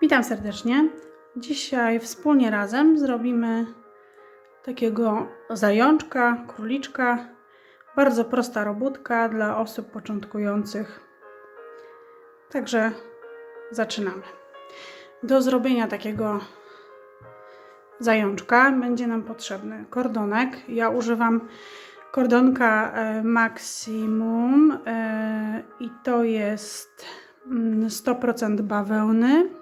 Witam serdecznie. Dzisiaj wspólnie razem zrobimy takiego zajączka, króliczka. Bardzo prosta robótka dla osób początkujących. Także zaczynamy. Do zrobienia takiego zajączka będzie nam potrzebny kordonek. Ja używam kordonka e, Maximum e, i to jest mm, 100% bawełny.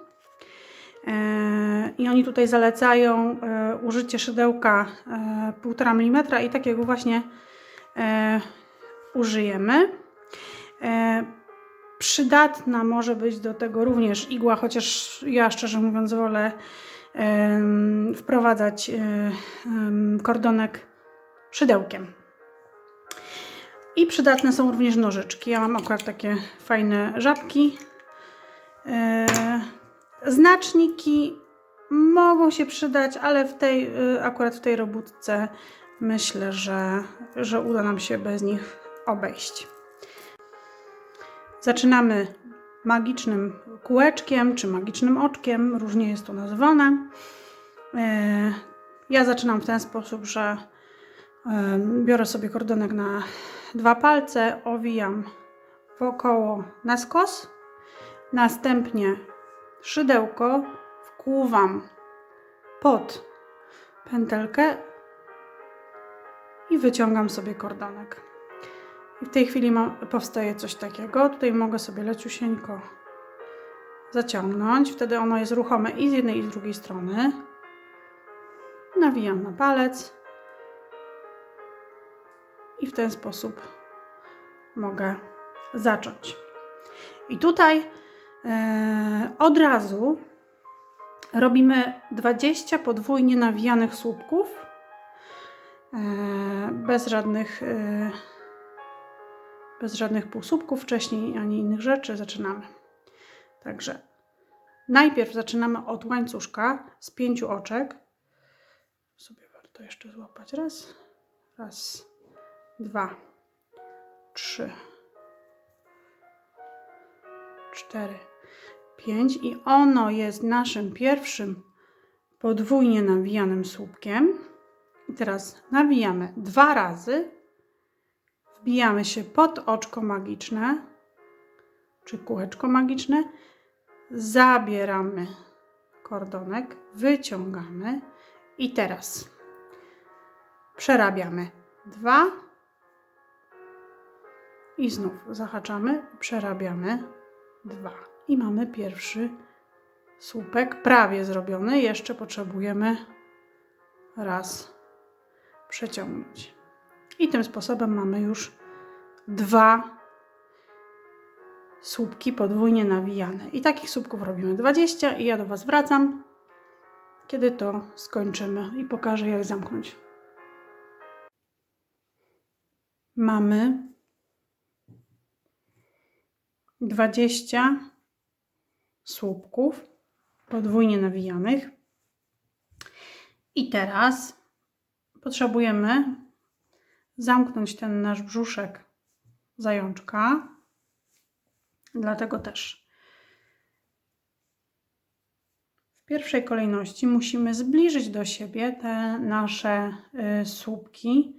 E, I oni tutaj zalecają e, użycie szydełka e, 1,5 mm i takiego właśnie e, użyjemy. E, Przydatna może być do tego również igła, chociaż ja szczerze mówiąc wolę wprowadzać e, kordonek szydełkiem. I przydatne są również nożyczki. Ja mam akurat takie fajne żabki. Znaczniki mogą się przydać, ale w tej, y, akurat w tej robótce myślę, że, że uda nam się bez nich obejść. Zaczynamy magicznym kółeczkiem czy magicznym oczkiem, różnie jest to nazywane. E, Ja zaczynam w ten sposób, że e, biorę sobie kordonek na dwa palce, owijam wokoło na skos, następnie szydełko wkłuwam pod pętelkę i wyciągam sobie kordonek. I w tej chwili ma, powstaje coś takiego. Tutaj mogę sobie leciusieńko zaciągnąć. Wtedy ono jest ruchome i z jednej i z drugiej strony. Nawijam na palec. I w ten sposób mogę zacząć. I tutaj od razu robimy 20 podwójnie nawijanych słupków. E, bez żadnych e, bez żadnych półsłupków wcześniej ani innych rzeczy zaczynamy. Także najpierw zaczynamy od łańcuszka z pięciu oczek. Sobie warto jeszcze złapać. Raz, raz, dwa, trzy, cztery, pięć i ono jest naszym pierwszym podwójnie nawijanym słupkiem. I teraz nawijamy dwa razy. Wbijamy się pod oczko magiczne, czy kółeczko magiczne, zabieramy kordonek, wyciągamy. I teraz przerabiamy. Dwa. I znów zahaczamy, przerabiamy dwa i mamy pierwszy słupek prawie zrobiony. Jeszcze potrzebujemy raz przeciągnąć. I tym sposobem mamy już dwa słupki podwójnie nawijane. I takich słupków robimy 20 i ja do Was wracam, kiedy to skończymy i pokażę jak zamknąć. Mamy 20 słupków podwójnie nawijanych. I teraz potrzebujemy zamknąć ten nasz brzuszek zajączka. Dlatego też w pierwszej kolejności musimy zbliżyć do siebie te nasze y, słupki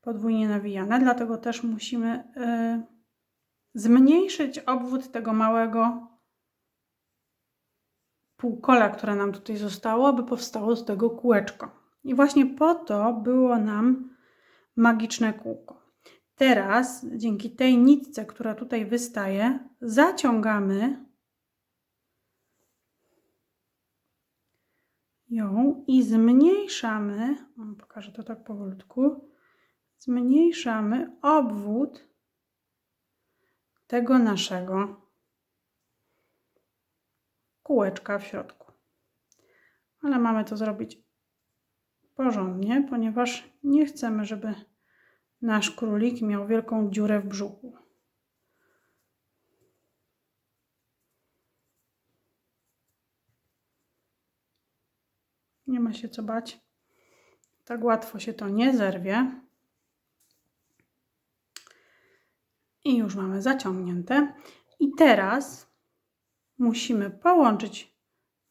podwójnie nawijane. Dlatego też musimy y, zmniejszyć obwód tego małego półkola, które nam tutaj zostało, aby powstało z tego kółeczko. I właśnie po to było nam magiczne kółko. Teraz dzięki tej nitce, która tutaj wystaje, zaciągamy ją i zmniejszamy, pokażę to tak powolutku, zmniejszamy obwód tego naszego kółeczka w środku. Ale mamy to zrobić porządnie, ponieważ nie chcemy, żeby nasz królik miał wielką dziurę w brzuchu. Nie ma się co bać. Tak łatwo się to nie zerwie. I już mamy zaciągnięte. I teraz musimy połączyć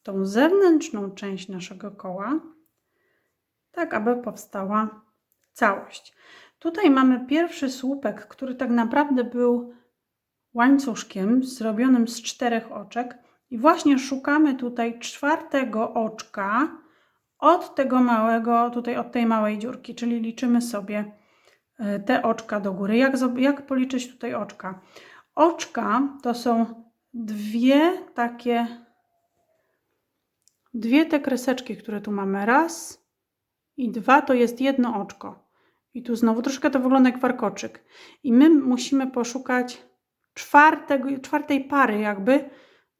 tą zewnętrzną część naszego koła, tak aby powstała całość. Tutaj mamy pierwszy słupek, który tak naprawdę był łańcuszkiem zrobionym z czterech oczek i właśnie szukamy tutaj czwartego oczka od tego małego, tutaj od tej małej dziurki, czyli liczymy sobie te oczka do góry. Jak, jak policzyć tutaj oczka? Oczka to są dwie takie, dwie te kreseczki, które tu mamy. Raz i dwa to jest jedno oczko. I tu znowu troszkę to wygląda jak warkoczyk. I my musimy poszukać czwartego, czwartej pary jakby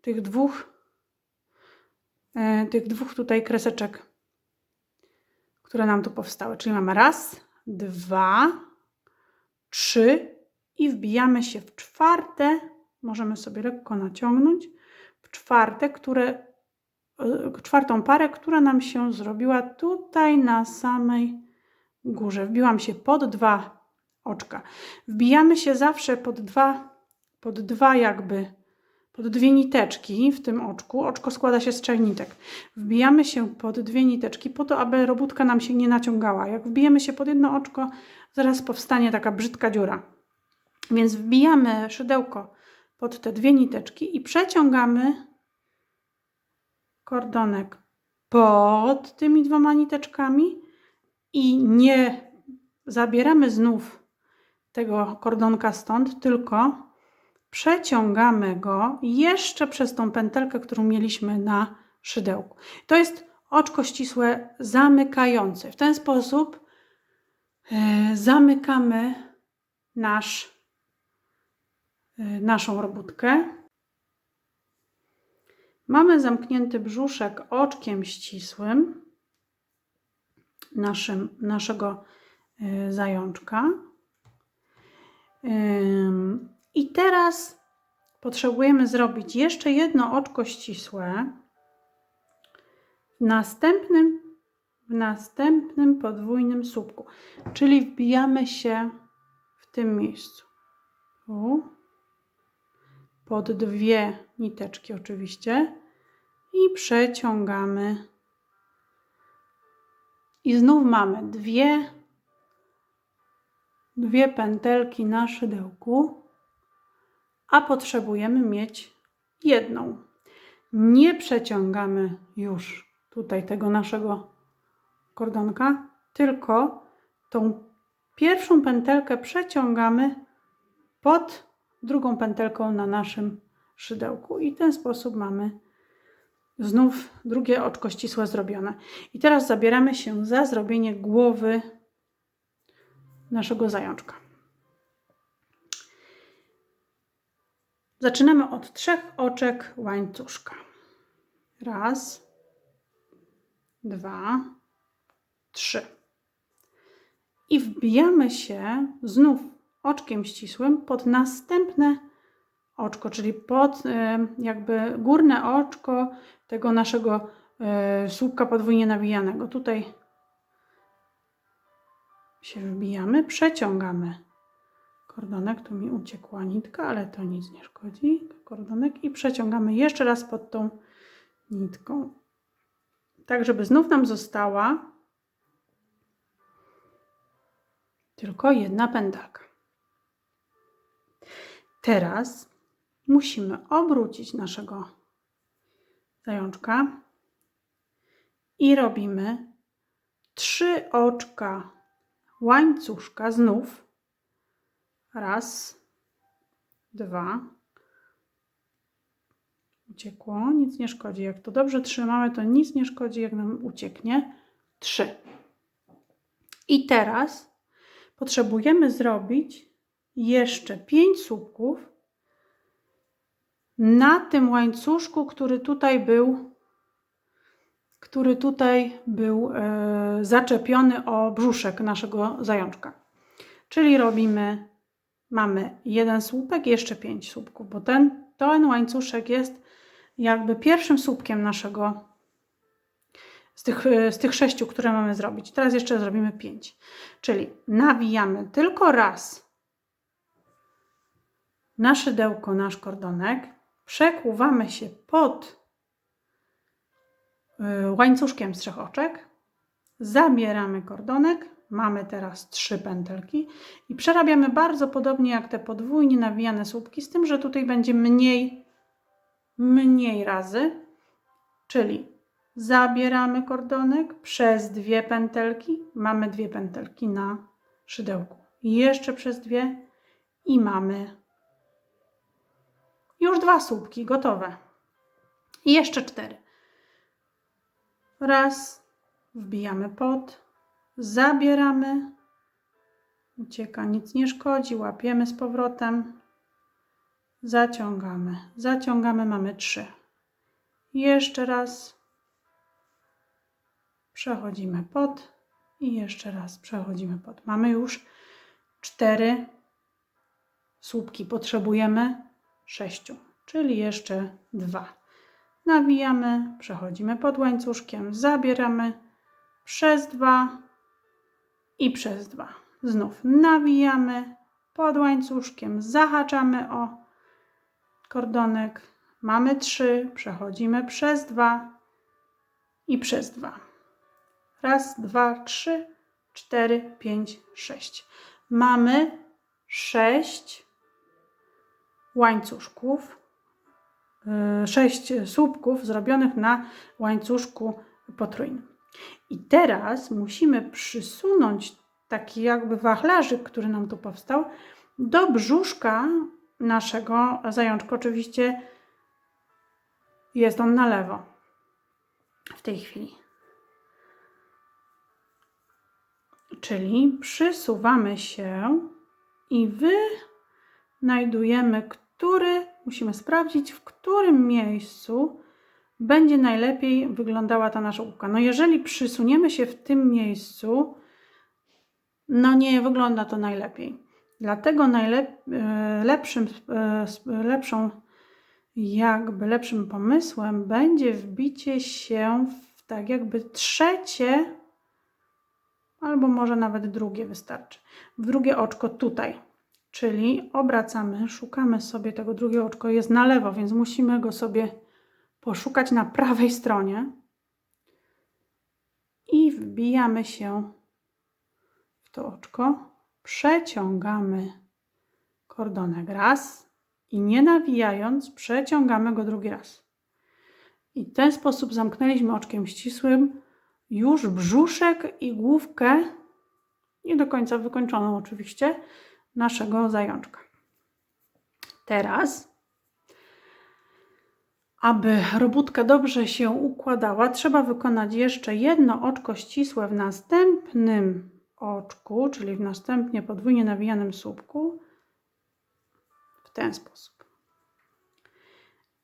tych dwóch, e, tych dwóch tutaj kreseczek, które nam tu powstały. Czyli mamy raz, dwa, trzy i wbijamy się w czwarte, możemy sobie lekko naciągnąć, w czwarte, które, e, czwartą parę, która nam się zrobiła tutaj na samej górze. Wbiłam się pod dwa oczka. Wbijamy się zawsze pod dwa, pod dwa jakby, pod dwie niteczki w tym oczku. Oczko składa się z trzech nitek. Wbijamy się pod dwie niteczki po to, aby robótka nam się nie naciągała. Jak wbijemy się pod jedno oczko, zaraz powstanie taka brzydka dziura. Więc wbijamy szydełko pod te dwie niteczki i przeciągamy kordonek pod tymi dwoma niteczkami i nie zabieramy znów tego kordonka stąd, tylko przeciągamy go jeszcze przez tą pętelkę, którą mieliśmy na szydełku. To jest oczko ścisłe zamykające. W ten sposób zamykamy nasz, e, naszą robótkę. Mamy zamknięty brzuszek oczkiem ścisłym naszym, naszego y, zajączka. I teraz potrzebujemy zrobić jeszcze jedno oczko ścisłe w następnym, w następnym podwójnym słupku. Czyli wbijamy się w tym miejscu. Tu. Pod dwie niteczki oczywiście i przeciągamy i znów mamy dwie, dwie pętelki na szydełku, a potrzebujemy mieć jedną. Nie przeciągamy już tutaj tego naszego kordonka, tylko tą pierwszą pętelkę przeciągamy pod drugą pętelką na naszym szydełku i w ten sposób mamy Znów drugie oczko ścisłe zrobione. I teraz zabieramy się za zrobienie głowy naszego zajączka. Zaczynamy od trzech oczek łańcuszka. Raz, dwa, trzy. I wbijamy się znów oczkiem ścisłym pod następne oczko, czyli pod e, jakby górne oczko tego naszego e, słupka podwójnie nawijanego. Tutaj się wbijamy, przeciągamy kordonek. Tu mi uciekła nitka, ale to nic nie szkodzi. Kordonek i przeciągamy jeszcze raz pod tą nitką. Tak, żeby znów nam została tylko jedna pętelka. Teraz musimy obrócić naszego zajączka i robimy trzy oczka łańcuszka znów. Raz, dwa. Uciekło, nic nie szkodzi. Jak to dobrze trzymamy, to nic nie szkodzi, jak nam ucieknie. Trzy. I teraz potrzebujemy zrobić jeszcze pięć słupków na tym łańcuszku, który tutaj był, który tutaj był e, zaczepiony o brzuszek naszego zajączka. Czyli robimy, mamy jeden słupek, jeszcze pięć słupków, bo ten, ten łańcuszek jest jakby pierwszym słupkiem naszego z tych, z tych sześciu, które mamy zrobić. Teraz jeszcze zrobimy pięć. Czyli nawijamy tylko raz na szydełko nasz kordonek, przekuwamy się pod y, łańcuszkiem z trzech oczek, zabieramy kordonek, mamy teraz trzy pętelki. I przerabiamy bardzo podobnie jak te podwójnie nawijane słupki, z tym, że tutaj będzie mniej, mniej razy, czyli zabieramy kordonek przez dwie pętelki, mamy dwie pętelki na szydełku, jeszcze przez dwie i mamy już dwa słupki gotowe. I jeszcze cztery. Raz, wbijamy pod, zabieramy, ucieka, nic nie szkodzi, łapiemy z powrotem, zaciągamy, zaciągamy, mamy trzy. Jeszcze raz, przechodzimy pod i jeszcze raz przechodzimy pod. Mamy już cztery słupki, potrzebujemy sześciu, czyli jeszcze dwa nawijamy, przechodzimy pod łańcuszkiem, zabieramy przez dwa i przez dwa. Znów nawijamy pod łańcuszkiem, zahaczamy o kordonek, mamy trzy, przechodzimy przez dwa i przez dwa. Raz, dwa, trzy, cztery, pięć, sześć. Mamy sześć łańcuszków y, sześć słupków zrobionych na łańcuszku potrójnym. I teraz musimy przysunąć taki jakby wachlarzyk, który nam tu powstał, do brzuszka naszego zajączka. Oczywiście jest on na lewo w tej chwili. Czyli przysuwamy się i wynajdujemy, który musimy sprawdzić, w którym miejscu będzie najlepiej wyglądała ta nasza łupka. No jeżeli przysuniemy się w tym miejscu, no nie wygląda to najlepiej. Dlatego najlep e, lepszym, e, lepszą, jakby lepszym pomysłem będzie wbicie się w tak jakby trzecie, albo może nawet drugie wystarczy, w drugie oczko tutaj. Czyli obracamy, szukamy sobie tego drugiego oczko, jest na lewo, więc musimy go sobie poszukać na prawej stronie i wbijamy się w to oczko, przeciągamy kordonek raz i nie nawijając, przeciągamy go drugi raz. I w ten sposób zamknęliśmy oczkiem ścisłym już brzuszek i główkę, nie do końca wykończoną oczywiście, naszego zajączka. Teraz, aby robótka dobrze się układała, trzeba wykonać jeszcze jedno oczko ścisłe w następnym oczku, czyli w następnie podwójnie nawijanym słupku, w ten sposób.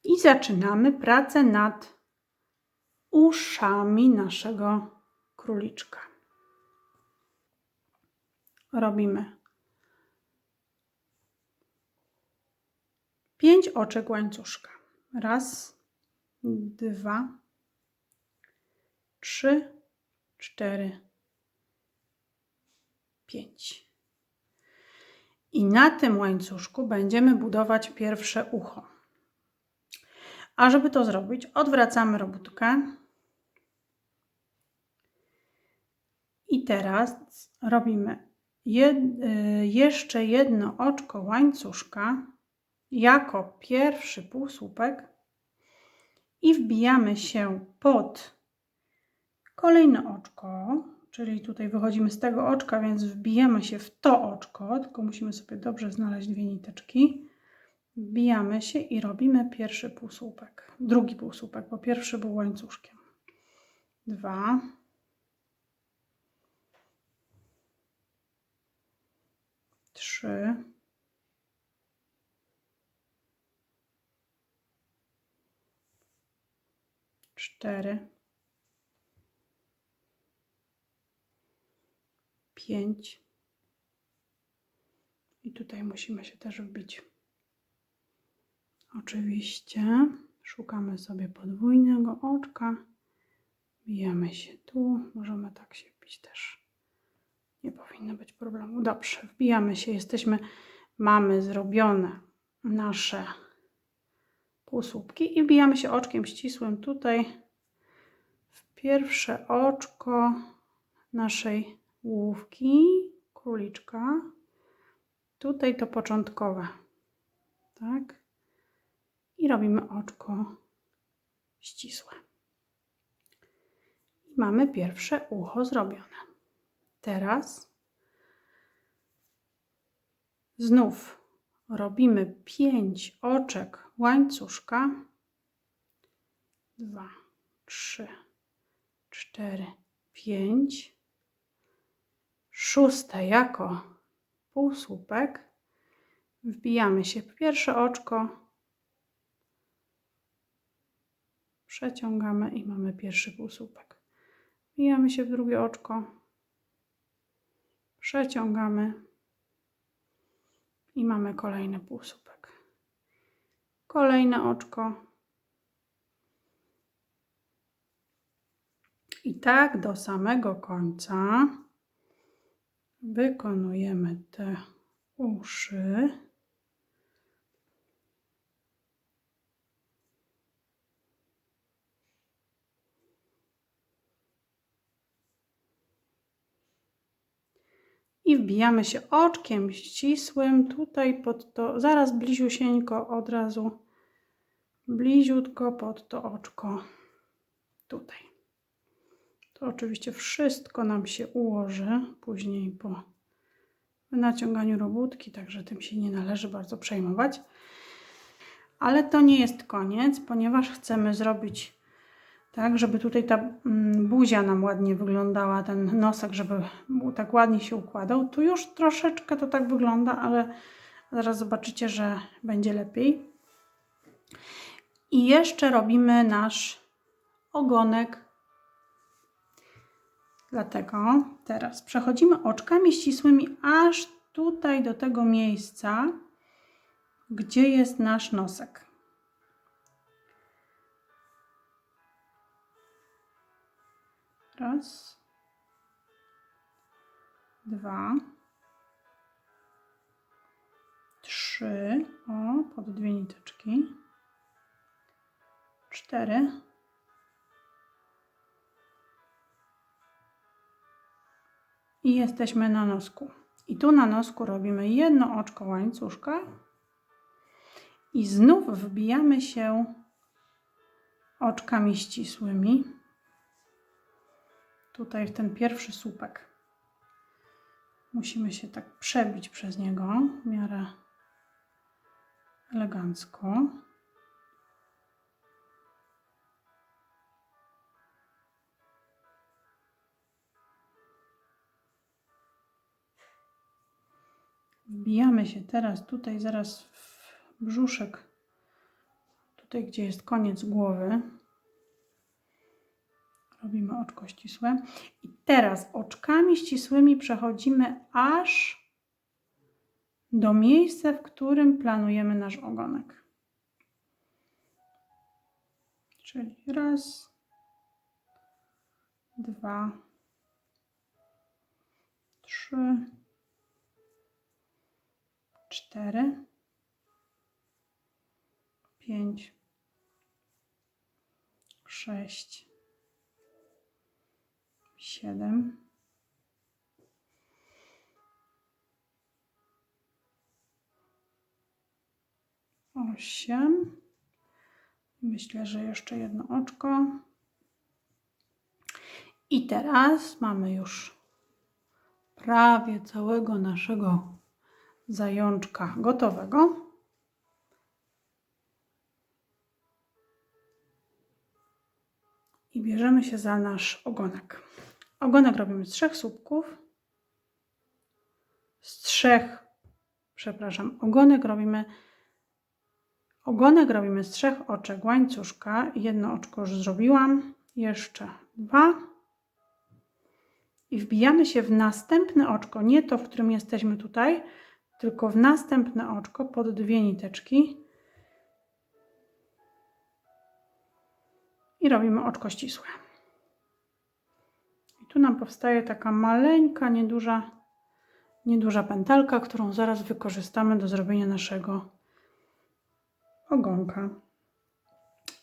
I zaczynamy pracę nad uszami naszego króliczka. Robimy pięć oczek łańcuszka. Raz, dwa, trzy, cztery, pięć. I na tym łańcuszku będziemy budować pierwsze ucho. A żeby to zrobić, odwracamy robótkę. I teraz robimy jed, y, jeszcze jedno oczko łańcuszka jako pierwszy półsłupek i wbijamy się pod kolejne oczko, czyli tutaj wychodzimy z tego oczka, więc wbijamy się w to oczko, tylko musimy sobie dobrze znaleźć dwie niteczki. Wbijamy się i robimy pierwszy półsłupek, drugi półsłupek, bo pierwszy był łańcuszkiem. Dwa. Trzy. cztery, pięć. I tutaj musimy się też wbić. Oczywiście szukamy sobie podwójnego oczka. Bijemy się tu. Możemy tak się wbić też. Nie powinno być problemu. Dobrze, wbijamy się. Jesteśmy, mamy zrobione nasze półsłupki i wbijamy się oczkiem ścisłym tutaj pierwsze oczko naszej główki, króliczka. Tutaj to początkowe, tak? I robimy oczko ścisłe. I mamy pierwsze ucho zrobione. Teraz znów robimy pięć oczek łańcuszka. Dwa, trzy, cztery, pięć. Szóste jako półsłupek. Wbijamy się w pierwsze oczko. Przeciągamy i mamy pierwszy półsłupek. Wbijamy się w drugie oczko. Przeciągamy i mamy kolejny półsłupek. Kolejne oczko. I tak do samego końca wykonujemy te uszy. I wbijamy się oczkiem ścisłym tutaj pod to, zaraz bliziusieńko od razu, bliziutko pod to oczko tutaj. To oczywiście wszystko nam się ułoży później po naciąganiu robótki, także tym się nie należy bardzo przejmować. Ale to nie jest koniec, ponieważ chcemy zrobić tak, żeby tutaj ta mm, buzia nam ładnie wyglądała, ten nosek, żeby tak ładnie się układał. Tu już troszeczkę to tak wygląda, ale zaraz zobaczycie, że będzie lepiej. I jeszcze robimy nasz ogonek. Dlatego teraz przechodzimy oczkami ścisłymi aż tutaj do tego miejsca, gdzie jest nasz nosek. Raz, dwa, trzy, o, pod dwie niteczki, cztery, i jesteśmy na nosku. I tu na nosku robimy jedno oczko łańcuszka. I znów wbijamy się oczkami ścisłymi tutaj w ten pierwszy słupek. Musimy się tak przebić przez niego w miarę elegancko. Wbijamy się teraz tutaj zaraz w brzuszek, tutaj gdzie jest koniec głowy. Robimy oczko ścisłe. I teraz oczkami ścisłymi przechodzimy aż do miejsca, w którym planujemy nasz ogonek. Czyli raz, dwa, trzy, cztery, pięć, sześć, siedem, osiem. Myślę, że jeszcze jedno oczko. I teraz mamy już prawie całego naszego zajączka gotowego. I bierzemy się za nasz ogonek. Ogonek robimy z trzech słupków. Z trzech, przepraszam, ogonek robimy Ogonek robimy z trzech oczek łańcuszka. Jedno oczko już zrobiłam. Jeszcze dwa. I wbijamy się w następne oczko, nie to, w którym jesteśmy tutaj, tylko w następne oczko pod dwie niteczki. I robimy oczko ścisłe. Tu nam powstaje taka maleńka, nieduża, nieduża pętelka, którą zaraz wykorzystamy do zrobienia naszego ogonka.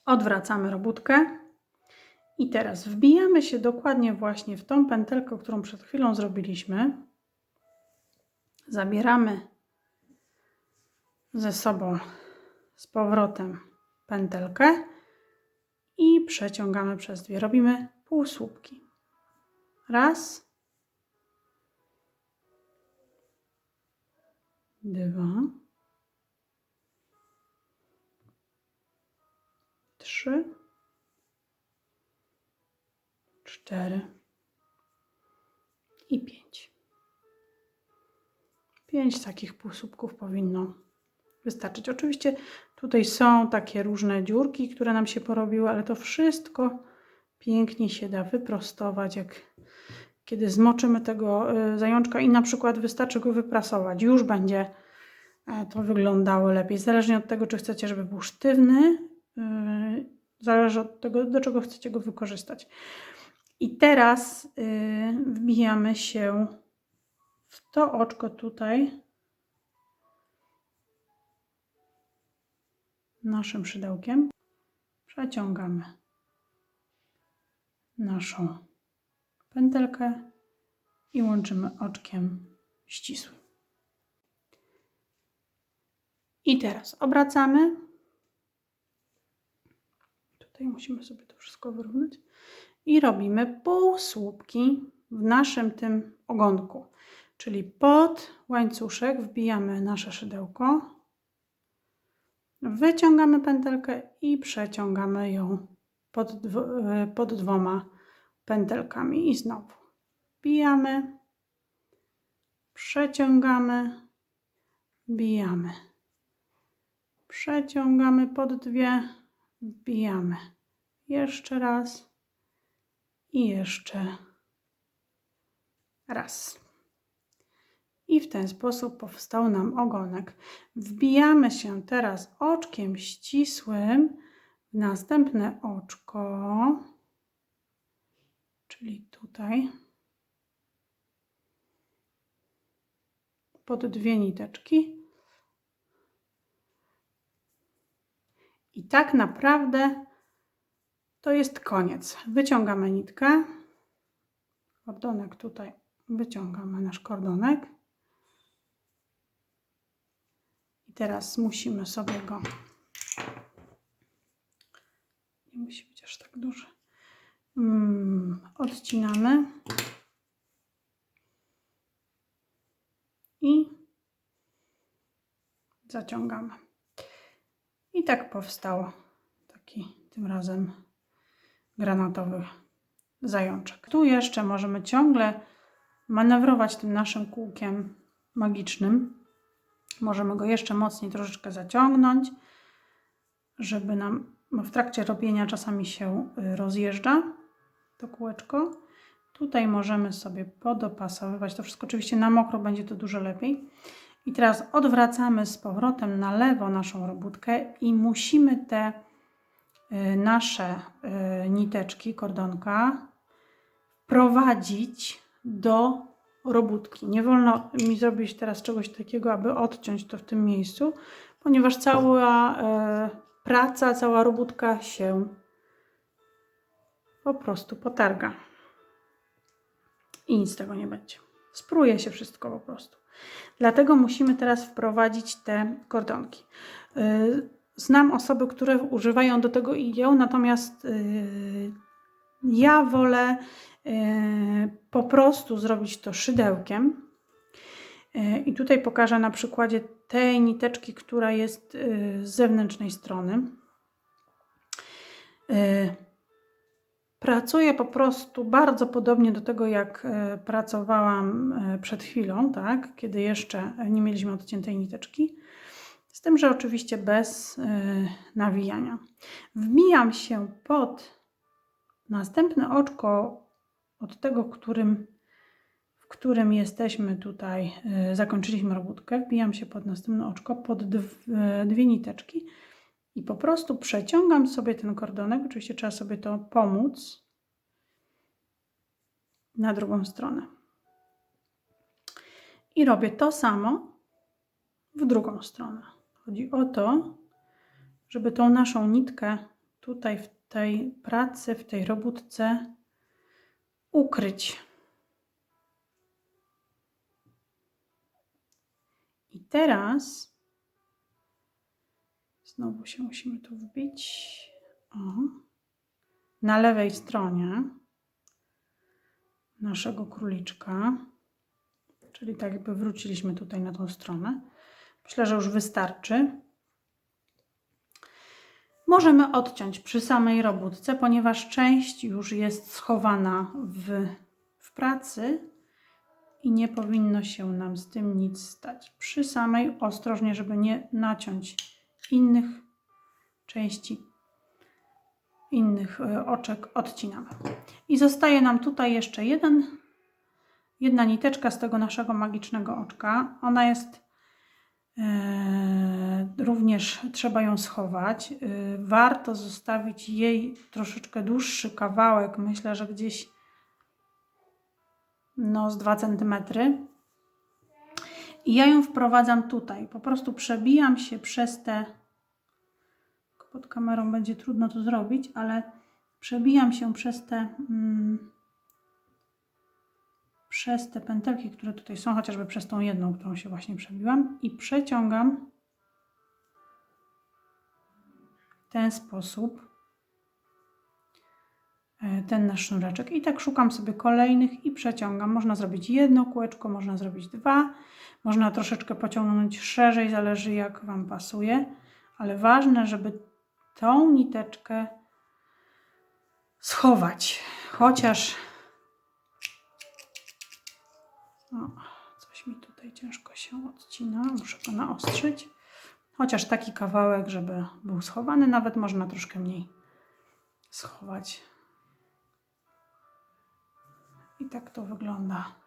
Odwracamy robótkę I teraz wbijamy się dokładnie właśnie w tą pętelkę, którą przed chwilą zrobiliśmy. Zabieramy ze sobą z powrotem pętelkę i przeciągamy przez dwie. Robimy półsłupki. Raz, dwa, trzy, cztery i pięć. Pięć takich półsłupków powinno wystarczyć. Oczywiście tutaj są takie różne dziurki, które nam się porobiły, ale to wszystko pięknie się da wyprostować, jak kiedy zmoczymy tego y, zajączka i na przykład wystarczy go wyprasować. Już będzie e, to wyglądało lepiej. Zależnie od tego, czy chcecie, żeby był sztywny, y, zależy od tego, do czego chcecie go wykorzystać. I teraz wbijamy się w to oczko tutaj naszym szydełkiem. Przeciągamy naszą pętelkę i łączymy oczkiem ścisłym. I teraz obracamy. Tutaj musimy sobie to wszystko wyrównać. I robimy półsłupki w naszym tym ogonku. Czyli pod łańcuszek wbijamy nasze szydełko, wyciągamy pętelkę i przeciągamy ją pod, dw- pod dwoma pętelkami. I znowu wbijamy, przeciągamy, wbijamy, przeciągamy pod dwie, wbijamy. Jeszcze raz i jeszcze raz. I w ten sposób powstał nam ogonek. Wbijamy się teraz oczkiem ścisłym następne oczko, czyli tutaj, pod dwie niteczki. I tak naprawdę to jest koniec. Wyciągamy nitkę, kordonek tutaj, wyciągamy nasz kordonek. I teraz musimy sobie go, nie musi być aż tak duży, mm, odcinamy i zaciągamy. I tak powstał taki tym razem granatowy zajączek. Tu jeszcze możemy ciągle manewrować tym naszym kółkiem magicznym. Możemy go jeszcze mocniej troszeczkę zaciągnąć, żeby nam w trakcie robienia czasami się y, rozjeżdża to kółeczko. Tutaj możemy sobie podopasowywać. To wszystko oczywiście na mokro będzie to dużo lepiej. I teraz odwracamy z powrotem na lewo naszą robótkę i musimy te y, nasze y, niteczki, kordonka prowadzić do robótki. Nie wolno mi zrobić teraz czegoś takiego, aby odciąć to w tym miejscu, ponieważ cała praca, cała robótka się po prostu potarga. I nic tego nie będzie. Spruje się wszystko po prostu. Dlatego musimy teraz wprowadzić te kordonki. Y, Znam osoby, które używają do tego igieł, natomiast y, ja wolę y, po prostu zrobić to szydełkiem. Y, I tutaj pokażę na przykładzie tej niteczki, która jest y, z zewnętrznej strony. Y, Pracuję po prostu bardzo podobnie do tego, jak e, pracowałam e, przed chwilą, tak? kiedy jeszcze nie mieliśmy odciętej niteczki. Z tym, że oczywiście bez e, nawijania. Wbijam się pod następne oczko od tego, którym, w którym jesteśmy tutaj, zakończyliśmy robótkę. Wbijam się pod następne oczko, pod dwie niteczki i po prostu przeciągam sobie ten kordonek. Oczywiście trzeba sobie to pomóc na drugą stronę. I robię to samo w drugą stronę. Chodzi o to, żeby tą naszą nitkę tutaj w tej pracy, w tej robótce ukryć. Teraz znowu się musimy tu wbić. O. Na lewej stronie naszego króliczka, czyli tak jakby wróciliśmy tutaj na tą stronę. Myślę, że już wystarczy. Możemy odciąć przy samej robótce, ponieważ część już jest schowana w, w pracy i nie powinno się nam z tym nic stać. Przy samej ostrożnie, żeby nie naciąć innych części, innych e, oczek odcinamy. I zostaje nam tutaj jeszcze jeden, jedna niteczka z tego naszego magicznego oczka. Ona jest e, również trzeba ją schować. E, warto zostawić jej troszeczkę dłuższy kawałek, myślę, że gdzieś no z 2 cm. I ja ją wprowadzam tutaj. Po prostu przebijam się przez te. Pod kamerą będzie trudno to zrobić, ale przebijam się przez te. Mm, przez te pętelki, które tutaj są, chociażby przez tą jedną, którą się właśnie przebiłam, i przeciągam w ten sposób ten nasz sznureczek i tak szukam sobie kolejnych i przeciągam. Można zrobić jedno kółeczko, można zrobić dwa, można troszeczkę pociągnąć szerzej, zależy jak Wam pasuje, ale ważne, żeby tą niteczkę schować, chociaż o, coś mi tutaj ciężko się odcina, muszę go naostrzyć. Chociaż taki kawałek, żeby był schowany, nawet można troszkę mniej schować. I tak to wygląda.